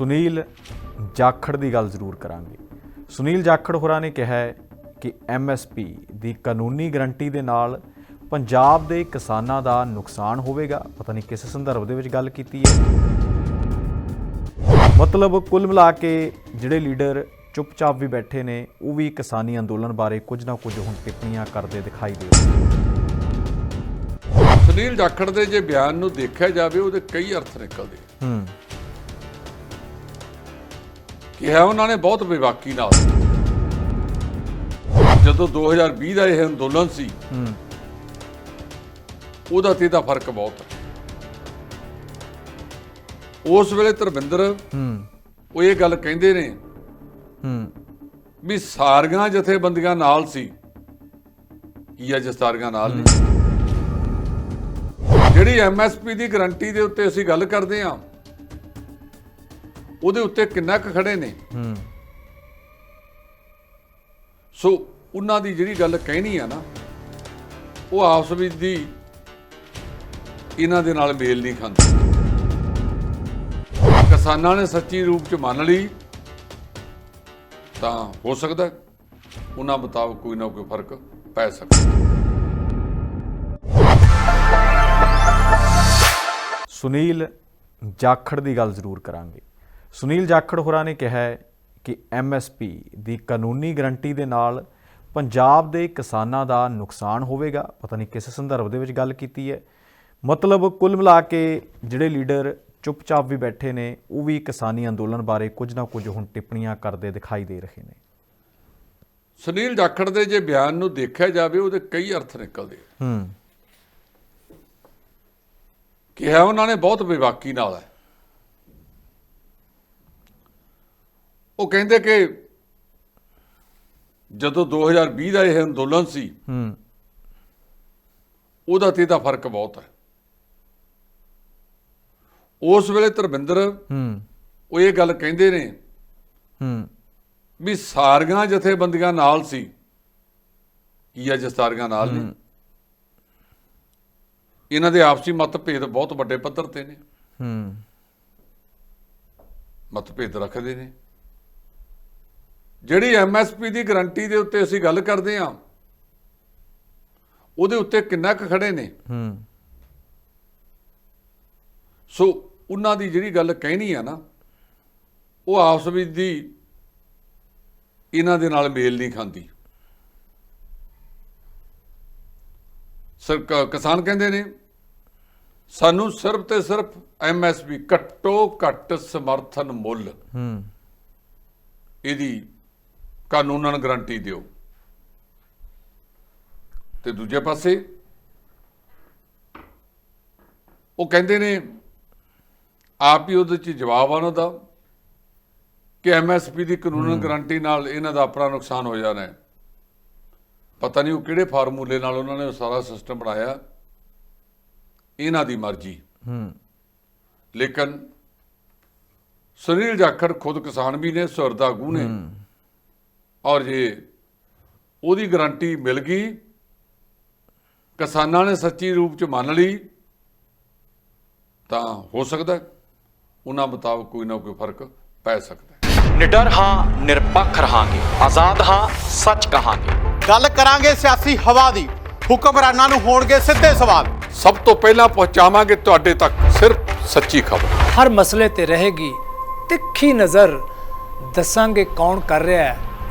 ਸੁਨੀਲ ਜਾਖੜ ਦੀ ਗੱਲ ਜ਼ਰੂਰ ਕਰਾਂਗੇ। ਸੁਨੀਲ ਜਾਖੜ ਹੋਰਾਂ ਨੇ ਕਿਹਾ ਹੈ ਕਿ ਐਮਐਸਪੀ ਦੀ ਕਾਨੂੰਨੀ ਗਰੰਟੀ ਦੇ ਨਾਲ ਪੰਜਾਬ ਦੇ ਕਿਸਾਨਾਂ ਦਾ ਨੁਕਸਾਨ ਹੋਵੇਗਾ। ਪਤਾ ਨਹੀਂ ਕਿਸ ਸੰਦਰਭ ਦੇ ਵਿੱਚ ਗੱਲ ਕੀਤੀ ਹੈ। ਮਤਲਬ ਕੁੱਲ ਮਿਲਾ ਕੇ ਜਿਹੜੇ ਲੀਡਰ ਚੁੱਪਚਾਪ ਵੀ ਬੈਠੇ ਨੇ ਉਹ ਵੀ ਕਿਸਾਨੀ ਅੰਦੋਲਨ ਬਾਰੇ ਕੁਝ ਨਾ ਕੁਝ ਹੁਣ ਟਿੱਪਣੀਆਂ ਕਰਦੇ ਦਿਖਾਈ ਦੇ ਸੁਨੀਲ ਜਾਖੜ ਦੇ ਜੇ ਬਿਆਨ ਨੂੰ ਦੇਖਿਆ ਜਾਵੇ ਉਹਦੇ ਕਈ ਅਰਥ ਨਿਕਲਦੇ। ਹੂੰ। ਕਿਹਾ ਉਹਨਾਂ ਨੇ ਬਹੁਤ ਬੇਬਾਕੀ ਨਾਲ। ਜਦੋਂ 2020 ਦਾ ਇਹ ਅੰਦੋਲਨ ਸੀ, ਉਹਦਾ ਤੇ ਇਹਦਾ ਫ਼ਰਕ ਬਹੁਤ ਹੈ। ਉਸ ਵੇਲੇ ਧਰਮਿੰਦਰ ਹੂੰ ਉਹ ਇਹ ਗੱਲ ਕਹਿੰਦੇ ਨੇ ਹੂੰ ਵੀ ਸਾਰੀਆਂ ਜਥੇਬੰਦੀਆਂ ਨਾਲ ਸੀ, ਕੀ ਅੱਜ ਸਾਰੀਆਂ ਨਾਲ ਨੇ? ਜਿਹੜੀ ਐਮਐਸਪੀ ਦੀ ਗਰੰਟੀ ਦੇ ਉੱਤੇ ਅਸੀਂ ਗੱਲ ਕਰਦੇ ਹਾਂ ਉਹਦੇ ਉੱਤੇ ਕਿੰਨਾ ਕੁ ਖੜੇ ਨੇ? ਹੂੰ। ਸੋ ਉਹਨਾਂ ਦੀ ਜਿਹੜੀ ਗੱਲ ਕਹਿਣੀ ਆ ਨਾ ਉਹ ਆਪਸ ਵਿੱਚ ਦੀ ਇਹਨਾਂ ਦੇ ਨਾਲ ਮੇਲ ਨਹੀਂ ਖਾਂਦੀ। ਕਿਸਾਨਾਂ ਨੇ ਸੱਚੀ ਰੂਪ ਚ ਮੰਨ ਲਈ ਤਾਂ ਹੋ ਸਕਦਾ ਉਹਨਾਂ ਮੁਤਾਬਕ ਕੋਈ ਨਾ ਕੋਈ ਫ਼ਰਕ ਪੈ ਸਕਦਾ ਸੁਨੀਲ ਜਾਖੜ ਦੀ ਗੱਲ ਜ਼ਰੂਰ ਕਰਾਂਗੇ। ਸੁਨੀਲ ਜਾਖੜ ਹੋਰਾਂ ਨੇ ਕਿਹਾ ਹੈ ਕਿ ਐਮਐਸਪੀ ਦੀ ਕਾਨੂੰਨੀ ਗਰੰਟੀ ਦੇ ਨਾਲ ਪੰਜਾਬ ਦੇ ਕਿਸਾਨਾਂ ਦਾ ਨੁਕਸਾਨ ਹੋਵੇਗਾ। ਪਤਾ ਨਹੀਂ ਕਿਸ ਸੰਦਰਭ ਦੇ ਵਿੱਚ ਗੱਲ ਕੀਤੀ ਹੈ। ਮਤਲਬ ਕੁੱਲ ਮਿਲਾ ਕੇ ਜਿਹੜੇ ਲੀਡਰ ਚੁੱਪਚਾਪ ਵੀ ਬੈਠੇ ਨੇ ਉਹ ਵੀ ਕਿਸਾਨੀ ਅੰਦੋਲਨ ਬਾਰੇ ਕੁਝ ਨਾ ਕੁਝ ਹੁਣ ਟਿੱਪਣੀਆਂ ਕਰਦੇ ਦਿਖਾਈ ਦੇ ਰਹੇ ਨੇ। ਸੁਨੀਲ ਜਾਖੜ ਦੇ ਜੇ ਬਿਆਨ ਨੂੰ ਦੇਖਿਆ ਜਾਵੇ ਉਹਦੇ ਕਈ ਅਰਥ ਨਿਕਲਦੇ। ਹੂੰ। ਕਿਹਾ ਉਹਨਾਂ ਨੇ ਬਹੁਤ ਬੇਬਾਕੀ ਨਾਲ ਹੈ। ਉਹ ਕਹਿੰਦੇ ਕਿ ਜਦੋਂ 2020 ਦਾ ਇਹ ਅੰਦੋਲਨ ਸੀ ਹੂੰ। ਉਹਦਾ ਤੇ ਇਹਦਾ ਫ਼ਰਕ ਬਹੁਤ ਹੈ। ਉਸ ਵੇਲੇ ਧਰਮਿੰਦਰ ਹੂੰ। ਉਹ ਇਹ ਗੱਲ ਕਹਿੰਦੇ ਨੇ ਹੂੰ। ਵੀ ਸਾਰੀਆਂ ਜਥੇਬੰਦੀਆਂ ਨਾਲ ਸੀ। ਕੀ ਅੱਜ ਸਾਰੀਆਂ ਨਾਲ ਨੇ? ਇਹਨਾਂ ਦੇ ਆਪਸੀ ਮਤਭੇਦ ਬਹੁਤ ਵੱਡੇ ਪੱਧਰ ਤੇ ਨੇ। ਹੂੰ। ਮਤਭੇਦ ਰੱਖਦੇ ਨੇ। ਜਿਹੜੀ ਐਮਐਸਪੀ ਦੀ ਗਰੰਟੀ ਦੇ ਉੱਤੇ ਅਸੀਂ ਗੱਲ ਕਰਦੇ ਹਾਂ ਉਹਦੇ ਉੱਤੇ ਕਿੰਨਾ ਕੁ ਖੜੇ ਨੇ? ਹੂੰ। ਸੋ ਉਹਨਾਂ ਦੀ ਜਿਹੜੀ ਗੱਲ ਕਹਿਣੀ ਆ ਨਾ ਉਹ ਆਪਸ ਵਿੱਚ ਦੀ ਇਹਨਾਂ ਦੇ ਨਾਲ ਮੇਲ ਨਹੀਂ ਖਾਂਦੀ। ਸਰ ਕਿਸਾਨ ਕਹਿੰਦੇ ਨੇ ਸਾਨੂੰ ਸਿਰਫ ਤੇ ਸਿਰਫ ਐਮਐਸਪੀ ਘੱਟੋ ਘੱਟ ਸਮਰਥਨ ਮੁੱਲ ਹੂੰ। ਇਹਦੀ ਕਾਨੂੰਨਨ ਗਰੰਟੀ ਦਿਓ। ਤੇ ਦੂਜੇ ਪਾਸੇ ਉਹ ਕਹਿੰਦੇ ਨੇ ਆਪ ਹੀ ਉਹਦੇ ਚ ਜਵਾਬ ਆ ਉਹਨਾਂ ਦਾ ਕਿ ਐਮਐਸਪੀ ਦੀ ਕਾਨੂੰਨਨ ਗਰੰਟੀ ਨਾਲ ਇਹਨਾਂ ਦਾ ਆਪਣਾ ਨੁਕਸਾਨ ਹੋ ਜਾਣਾ ਹੈ। ਪਤਾ ਨਹੀਂ ਉਹ ਕਿਹੜੇ ਫਾਰਮੂਲੇ ਨਾਲ ਉਹਨਾਂ ਨੇ ਸਾਰਾ ਸਿਸਟਮ ਬਣਾਇਆ। ਇਹਨਾਂ ਦੀ ਮਰਜ਼ੀ। ਹੂੰ। ਲੇਕਿਨ ਸੁਨੀਲ ਜਾਖੜ ਖੁਦ ਕਿਸਾਨ ਵੀ ਨੇ ਸੁਰਦਾਗੂ ਨੇ। ਔਰ ਜੇ ਉਹਦੀ ਗਾਰੰਟੀ ਮਿਲ ਗਈ ਕਿਸਾਨਾਂ ਨੇ ਸੱਚੀ ਰੂਪ ਚ ਮੰਨ ਲਈ ਤਾਂ ਹੋ ਸਕਦਾ ਉਹਨਾਂ ਮੁਤਾਬਕ ਕੋਈ ਨਾ ਕੋਈ ਫ਼ਰਕ ਪੈ ਸਕਦਾ ਹੈ। ਨਿਡਰ ਹਾਂ ਨਿਰਪੱਖ ਰਹਾਂਗੇ। ਆਜ਼ਾਦ ਹਾਂ ਸੱਚ ਕਹਾਂਗੇ। ਗੱਲ ਕਰਾਂਗੇ ਸਿਆਸੀ ਹਵਾ ਦੀ। ਹੁਕਮਰਾਨਾਂ ਨੂੰ ਹੋਣਗੇ ਸਿੱਧੇ ਸਵਾਲ। ਸਭ ਤੋਂ ਪਹਿਲਾਂ ਪਹੁੰਚਾਵਾਂਗੇ ਤੁਹਾਡੇ ਤੱਕ ਸਿਰਫ ਸੱਚੀ ਖਬਰ। ਹਰ ਮਸਲੇ ਤੇ ਰਹੇਗੀ ਤਿੱਖੀ ਨਜ਼ਰ। ਦੱਸਾਂਗੇ ਕੌਣ ਕਰ ਰਿਹਾ ਹੈ।